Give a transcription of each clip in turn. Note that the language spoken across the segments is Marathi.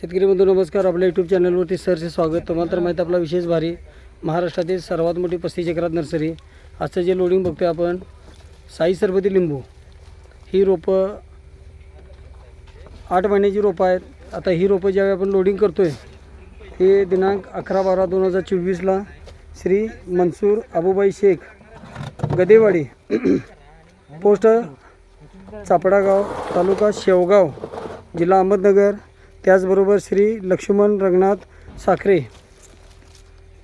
शेतकरी बंधू नमस्कार. आपल्या यूट्यूब चॅनलवरती सरचे स्वागत. तुम्हाला तर माहीत आपला विशेष भारी महाराष्ट्रातील सर्वात मोठी पस्तीस एकरात नर्सरी. आजचं जे लोडिंग बघतोय आपण साई सरबती लिंबू. ही रोपं आठ महिन्याची रोपं आहेत. आता ही रोपं ज्यावेळी आपण लोडिंग करतोय हे दिनांक अकरा बारा दोन हजार चोवीसला श्री मनसूर अबुबाई शेख गदेवाडी पोस्ट चापडागाव तालुका शेवगाव जिल्हा अहमदनगर त्याचबरोबर श्री लक्ष्मण रंगनाथ साखरे.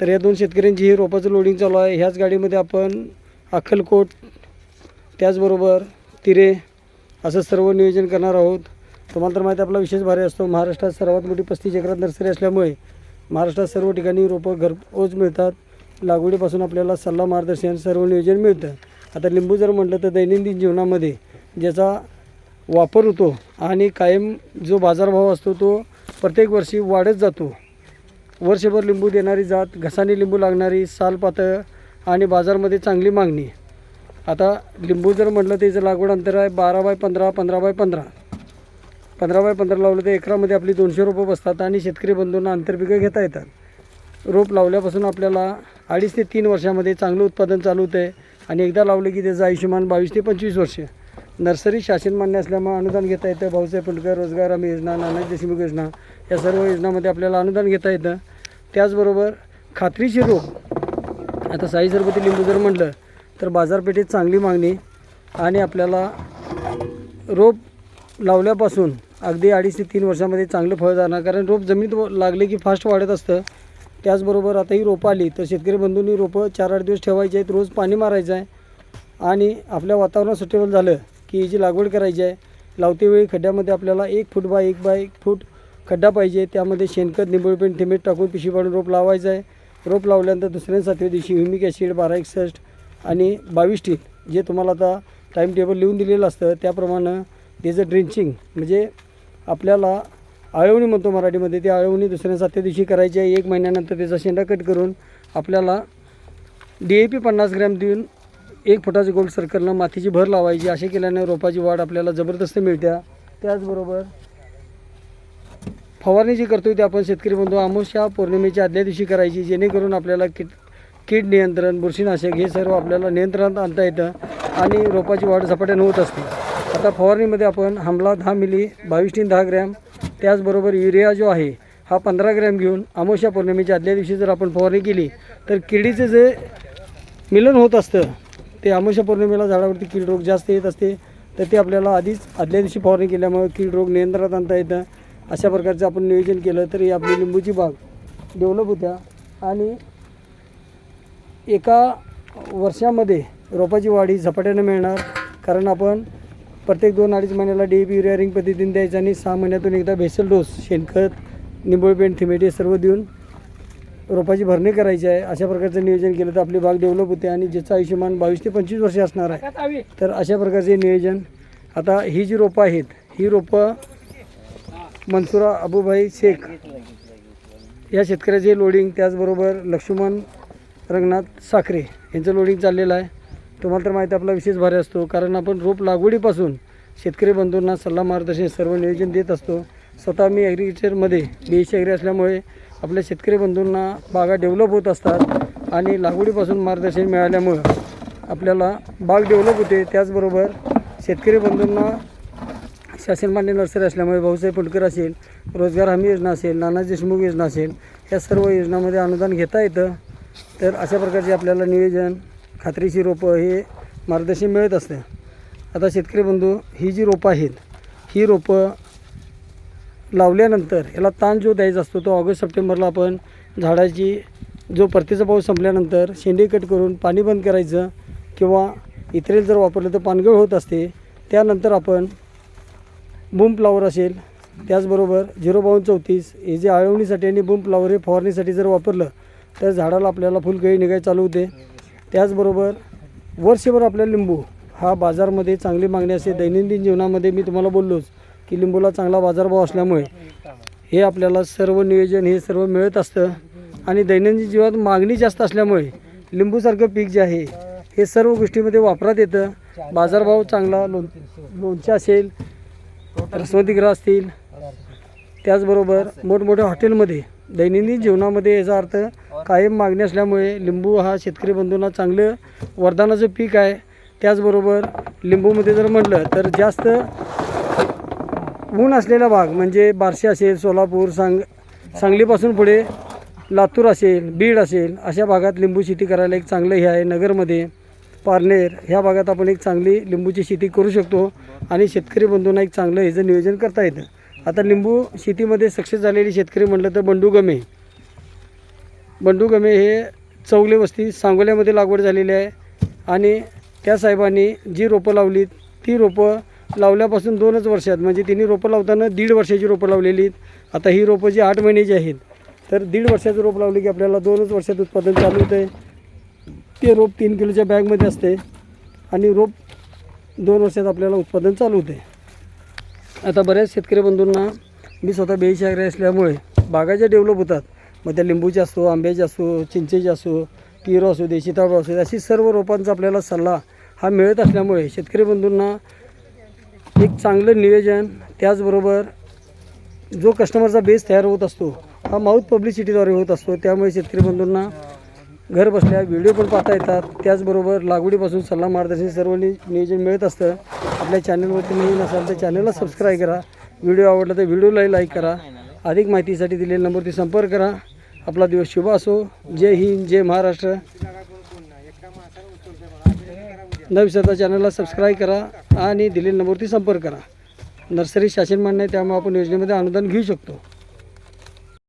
तर या दोन शेतकऱ्यांची ही रोपाचं लोडिंग चालू आहे. ह्याच गाडीमध्ये आपण अक्कलकोट त्याचबरोबर तिरे असं सर्व नियोजन करणार आहोत. तुम्हाला तर माहिती आपला विशेष भारी असतो. महाराष्ट्रात सर्वात मोठी पस्तीस एकरात नर्सरी असल्यामुळे महाराष्ट्रात सर्व ठिकाणी रोपं घरपोच मिळतात. लागवडीपासून आपल्याला सल्ला मार्गदर्शन सर्व नियोजन मिळतं. आता लिंबू जर म्हटलं तर दैनंदिन जीवनामध्ये ज्याचा वापर होतो आणि कायम जो बाजारभाव असतो तो प्रत्येक वर्षी वाढत जातो. वर्षभर लिंबू देणारी जात घसाने लिंबू लागणारी सालपातळ आणि बाजारमध्ये चांगली मागणी. आता लिंबू जर म्हटलं त्याचं लागवड अंतर आहे बारा बाय पंधरा पंधरा बाय पंधरा. पंधरा बाय पंधरा लावलं तर एकरामध्ये आपली दोनशे रोपं बसतात आणि शेतकरी बंधूंना आंतरपिकं घेता येतात. रोप लावल्यापासून आपल्याला अडीच ते तीन वर्षामध्ये चांगलं उत्पादन चालू होतं आहे आणि एकदा लावलं की त्याचं आयुष्यमान बावीस ते पंचवीस वर्ष. नर्सरी शासन मान्य असल्यामुळे अनुदान घेता येतं. भाऊसाहेब फुंडकर रोजगार हमी योजना नानाजी देशमुख योजना या सर्व योजनामध्ये आपल्याला अनुदान घेता येतं. त्याचबरोबर खात्रीशीर रोप आता साई सरबती लिंबू जर म्हटलं तर बाजारपेठेत चांगली मागणी आणि आपल्याला रोप लावल्यापासून अगदी अडीच ते तीन वर्षामध्ये चांगलं फळ जाणार. कारण रोप जमिनीत व- लागले की फास्ट वाढत असतं. त्याचबरोबर आता ही रोपं आली तर शेतकरी बंधूंनी रोपं चार आठ दिवस ठेवायची आहेत. रोज पाणी मारायचं आहे. आणि आपल्या वातावरण सुटेबल झालं की याची लागवड करायची आहे लावतेवेळी खड्ड्यामध्ये आपल्याला एक फूट बाय एक बाय एक फूट खड्डा पाहिजे. त्यामध्ये शेणखत निंबळपेन थिमेट टाकून पिशवी पाडून रोप लावायचं आहे. रोप लावल्यानंतर दुसऱ्या सातव्या दिवशी ह्युमिक ॲसिड बारा एकसष्ट आणि बावीस टीन जे तुम्हाला आता टाईम टेबल लिहून दिलेलं असतं त्याप्रमाणे त्याचं ड्रिंचिंग म्हणजे आपल्याला आळवणी म्हणतो मराठीमध्ये ती आळवणी दुसऱ्या सातव्या दिवशी करायची आहे. एक महिन्यानंतर त्याचा शेंडा कट करून आपल्याला डी ए पी पन्नास ग्रॅम देऊन एक फुटाचं गोल्ड सर्कलनं मातीची भर लावायची असे केल्याने रोपाची वाढ आपल्याला जबरदस्त मिळते त्याचबरोबर फवारणी जी करतोय ते आपण शेतकरी बंधू अमावस्या पौर्णिमेच्या आदल्या दिवशी करायची जेणेकरून आपल्याला किट कीड नियंत्रण बुरशीनाशक हे सर्व आपल्याला नियंत्रणात आणता येतं आणि रोपाची वाढ झपाट्यानं होत असते. आता फवारणीमध्ये आपण हमला दहा मिली बावीस दहा ग्रॅम त्याचबरोबर युरिया जो आहे हा पंधरा ग्रॅम घेऊन अमावस्या पौर्णिमेच्या आदल्या दिवशी जर आपण फवारणी केली तर किडीचं जे मिलन होत असतं ते अमावस्या पौर्णिमेला झाडावरती कीड रोग जास्त येत असते तर ते आपल्याला आधीच आदल्या दिवशी फवारणी केल्यामुळे कीड रोग नियंत्रणात आणता येतं. अशा प्रकारचं आपण नियोजन केलं तर ही आपली लिंबूची बाग डेव्हलप होत्या. आणि एका वर्षामध्ये रोपाची वाढ ही झपाट्यानं मिळणार कारण आपण प्रत्येक दोन अडीच महिन्याला डी पी युरिया रिंग पद्धतीने द्यायचं आणि सहा महिन्यातून एकदा भेसल डोस शेणखत निंबोळपेंट थिमेट सर्व देऊन रोपाची भरणी करायची आहे. अशा प्रकारचं नियोजन केलं तर आपली बाग डेव्हलप होते आणि ज्याचं आयुष्यमान बावीस ते पंचवीस वर्ष असणार आहे. तर अशा प्रकारचे नियोजन. आता ही जी रोपं आहेत ही रोपं मनसुरा अबुभाई शेख या शेतकऱ्याचे लोडिंग त्याचबरोबर लक्ष्मण रंगनाथ साखरे यांचं लोडिंग चाललेलं आहे. तुम्हाला तर माहिती आहे, आपला विशेष भारी असतो. कारण आपण रोप लागवडीपासून शेतकरी बंधूंना सल्ला मार्गदर्शन सर्व नियोजन देत असतो. स्वतः मी ॲग्रिकल्चरमध्ये बी एस ॲग्री असल्यामुळे आपल्या शेतकरी बंधूंना बागा डेव्हलप होत असतात आणि लागवडीपासून मार्गदर्शन मिळाल्यामुळं आपल्याला बाग डेव्हलप होते. त्याचबरोबर शेतकरी बंधूंना शासनमान्य नर्सरी असल्यामुळे भाऊसाहेब फुंडकर असेल रोजगार हमी योजना असेल नानाजी देशमुख योजना असेल या सर्व योजनामध्ये अनुदान घेता येतं. तर अशा प्रकारचे आपल्याला नियोजन खात्रीची रोपं हे मार्गदर्शन मिळत असतं. आता शेतकरी बंधू ही जी रोपं आहेत ही रोपं लावल्यानंतर याला ताण जो द्यायचा असतो तो ऑगस्ट सप्टेंबरला आपण झाडाची जो परतीचा पाऊस संपल्यानंतर शेंडे कट करून पाणी बंद करायचं किंवा इतरेल जर वापरलं तर पानगळ होत असते त्यानंतर आपण बूम फ्लावर असेल त्याचबरोबर झिरो बावन्न चौतीस हे जे आळवणीसाठी आणि बूम फ्लावर हे फवारणीसाठी जर वापरलं तर झाडाला आपल्याला फुलकळी निघाय चालू होते. त्याचबरोबर वर्षभर आपल्या लिंबू हा बाजारमध्ये चांगली मागणी असते. दैनंदिन जीवनामध्ये मी तुम्हाला बोललोच की लिंबूला चांगला बाजारभाव असल्यामुळे हे आपल्याला सर्व नियोजन हे सर्व मिळत असतं. आणि दैनंदिन जीवनात मागणी जास्त असल्यामुळे लिंबूसारखं पीक जे आहे हे सर्व गोष्टीमध्ये वापरात येतं. बाजारभाव चांगला लोण लोणचे असेल रसवंतीग्रह असतील. त्याचबरोबर मोठमोठ्या हॉटेलमध्ये दैनंदिन जीवनामध्ये याचा अर्थ कायम मागणी असल्यामुळे लिंबू हा शेतकरी बंधूंना चांगलं वरदानाचं पीक आहे. त्याचबरोबर लिंबूमध्ये जर म्हटलं तर जास्त ऊन असलेला भाग म्हणजे बार्शी असेल सोलापूर सांग सांगलीपासून पुढे लातूर असेल बीड असेल अशा भागात लिंबू शेती करायला एक चांगलं हे आहे नगरमध्ये. पारनेर ह्या भागात आपण एक चांगली लिंबूची शेती करू शकतो आणि शेतकरी बंधूंना एक चांगलं ह्याचं नियोजन करता येतं. आता लिंबू शेतीमध्ये सक्सेस झालेली शेतकरी म्हटलं तर बंडू गमे. बंडू गमे हे चौगले वस्ती सांगोल्यामध्ये लागवड झालेली आहे आणि त्या साहेबांनी जी रोपं लावली ती रोपं लावल्यापासून दोनच वर्षात म्हणजे तिने रोपं लावताना दीड वर्षाची रोपं लावलेली आहेत. आता ही रोपं जी आठ महिन्याची आहेत. तर दीड वर्षाचं रोप लावली की आपल्याला दोनच वर्षात उत्पादन चालू होतं आहे ते रोप तीन किलोच्या बॅगमध्ये असते आणि रोप दोन वर्षात आपल्याला उत्पादन चालू होते आता बऱ्याच शेतकरी बंधूंना मी स्वतः बेशागरी असल्यामुळे बागा ज्या डेव्हलप होतात. मग त्या लिंबूच्या असो आंब्याच्या असो चिंचेच्या असो पिरो असू दे सीताफळ असू दे अशी सर्व रोपांचा आपल्याला सल्ला हा मिळत असल्यामुळे शेतकरी बंधूंना एक चांगलं नियोजन त्याचबरोबर जो कस्टमरचा बेस तयार होत असतो हा माऊथ पब्लिसिटीद्वारे होत असतो. त्यामुळे शेतकरी बंधूंना घर बसल्या व्हिडिओ पण पाहता येतात. त्याचबरोबर लागवडीपासून सल्ला मार्गदर्शन सर्व नि नियोजन मिळत असतं. आपल्या चॅनलवरती नवीन असाल तर चॅनलला सबस्क्राईब करा. व्हिडिओ आवडला तर व्हिडिओलाही लाईक करा. अधिक माहितीसाठी दिलेल्या नंबरवरती संपर्क करा. आपला दिवस शुभ असो. जय हिंद जय महाराष्ट्र. न विसरता चॅनलला सबस्क्राईब करा आणि दिलेल्या नंबरवरती संपर्क करा. नर्सरी शासन मान्य आहे त्यामुळे आपण योजनेमध्ये अनुदान घेऊ शकतो.